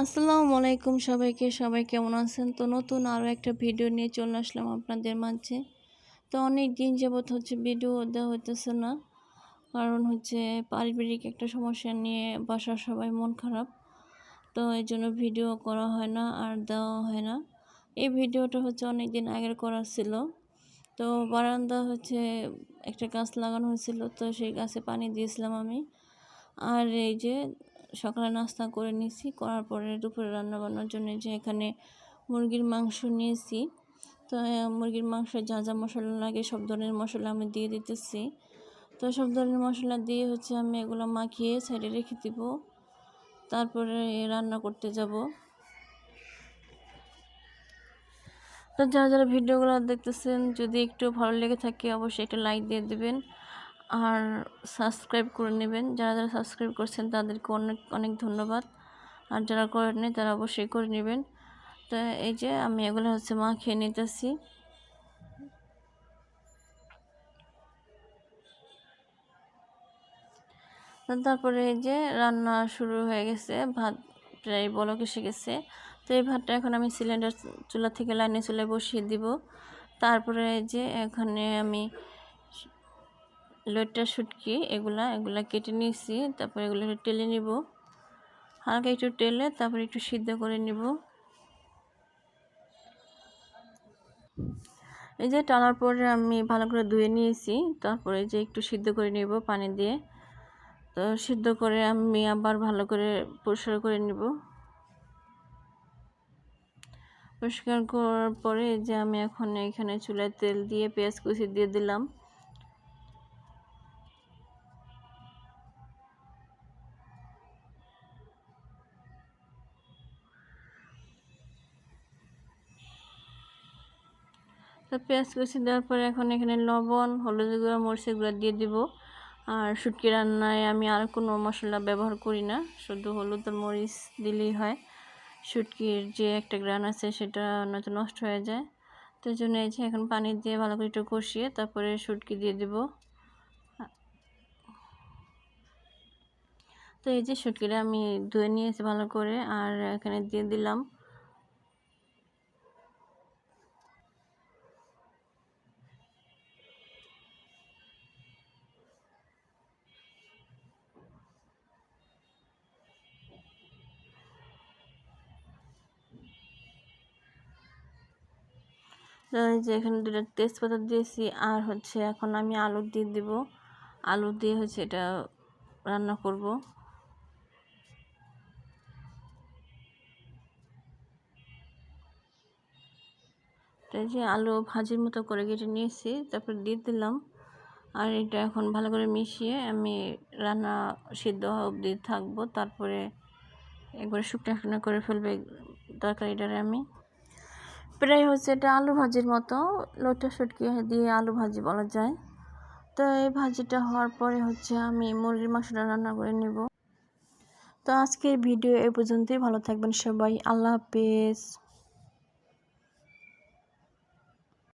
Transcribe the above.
আসসালামু আলাইকুম সবাইকে। সবাই কেমন আছেন? তো নতুন আরও একটা ভিডিও নিয়ে চলে আসলাম আপনাদের মাঝে। তো অনেক দিন যাবৎ হচ্ছে ভিডিও দেওয়া হইতেছে না। কারণ হচ্ছে পারিবারিক একটা সমস্যা নিয়ে বাসার সবাই মন খারাপ। তো এই জন্য ভিডিও করা হয় না আর দেওয়া হয় না। এই ভিডিওটা হচ্ছে অনেক দিন আগের করা ছিল। তো বারান্দা হচ্ছে একটা গাছ লাগানো হয়েছিল। তো সেই গাছে পানি দিয়েছিলাম আমি। আর এই যে সকালে নাস্তা করে নিয়েছি করার পরে দুপুরে রান্না বান্নার জন্য যে এখানে মুরগির মাংস নিয়েছি। তো মুরগির মাংস যা যা মশলা লাগে সব ধরনের মশলা আমি দিয়ে দিতেছি। তো, সব ধরনের মশলা দিয়ে হচ্ছে আমি এগুলো মাখিয়ে সাইডে রেখে দিব। তারপরে রান্না করতে যাব। তো, যারা যারা ভিডিওগুলো দেখতেছেন, যদি একটু ভালো লেগে থাকে, অবশ্যই একটা লাইক দিয়ে দেবেন। আর সাবস্ক্রাইব করে নেবেন। যারা যারা সাবস্ক্রাইব করছেন, তাদেরকে অনেক অনেক ধন্যবাদ। আর যারা করেননি তারা অবশ্যই করে নেবেন। তো এই যে আমি এগুলো হচ্ছে মা খেয়ে নিতেছি। তারপরে এই যে রান্না শুরু হয়ে গেছে। ভাত প্রায় বলক এসে গেছে। তো এই ভাতটা এখন আমি সিলিন্ডার চুলা থেকে লাইনে চুলায় বসিয়ে দিব। তারপরে এই যে এখানে আমি লইট্টা শুটকি এগুলা এগুলা কেটে নিয়েছি, তারপরে এগুলো একটু টেলে নিব। হালকা একটু টেলে তারপরে একটু সিদ্ধ করে নিব। এই যে টানার পরে আমি ভালো করে ধুয়ে নিয়েছি, তারপরে যে একটু সিদ্ধ করে নিব পানি দিয়ে। তো সিদ্ধ করে আমি আবার ভালো করে পরিষ্কার করে নিব। পরিষ্কার করার পরে যে আমি এখন এখানে চুলায় তেল দিয়ে পেঁয়াজ কুচি দিয়ে দিলাম। তো পেঁয়াজ কুচি দেওয়ার পরে এখন এখানে লবণ, হলুদ গুঁড়া, মরিচের গুঁড়া দিয়ে দিব। আর শুটকি রান্নায় আমি আর কোনো মশলা ব্যবহার করি না, শুধু হলুদ আর মরিচ দিলেই হয়। শুটকির যে একটা গ্রান আছে সেটা নয়তো নষ্ট হয়ে যায়। তো জন্য এই যে এখন পানি দিয়ে ভালো করে একটু কষিয়ে তারপরে শুটকি দিয়ে দিব। তো এই যে শুটকিটা আমি ধুয়ে নিয়েছি ভালো করে, আর এখানে দিয়ে দিলাম যে এখানে দুটা তেজপাতা দিয়েছি, আর হচ্ছে এখন আমি আলু দিয়ে দিব। আলু দিয়ে হচ্ছে এটা রান্না করব। এই যে আলু ভাজির মতো করে কেটে নিয়েছি, তারপর দিয়ে দিলাম। আর এটা এখন ভালো করে মিশিয়ে আমি রান্না সিদ্ধ অবধি থাকব। তারপরে একবারে শুকনো শুকনো করে ফেলবে তরকারিটারে আমি। প্রায় হচ্ছে এটা আলু ভাজির মতো, লোটা শুটকি দিয়ে আলু ভাজি বলা যায়। তো এই ভাজিটা হওয়ার পরে হচ্ছে আমি মুরগির মাংসটা রান্না করে নেব। তো আজকের ভিডিও এ পর্যন্তই, ভালো থাকবেন সবাই, আল্লাহ হাফেজ।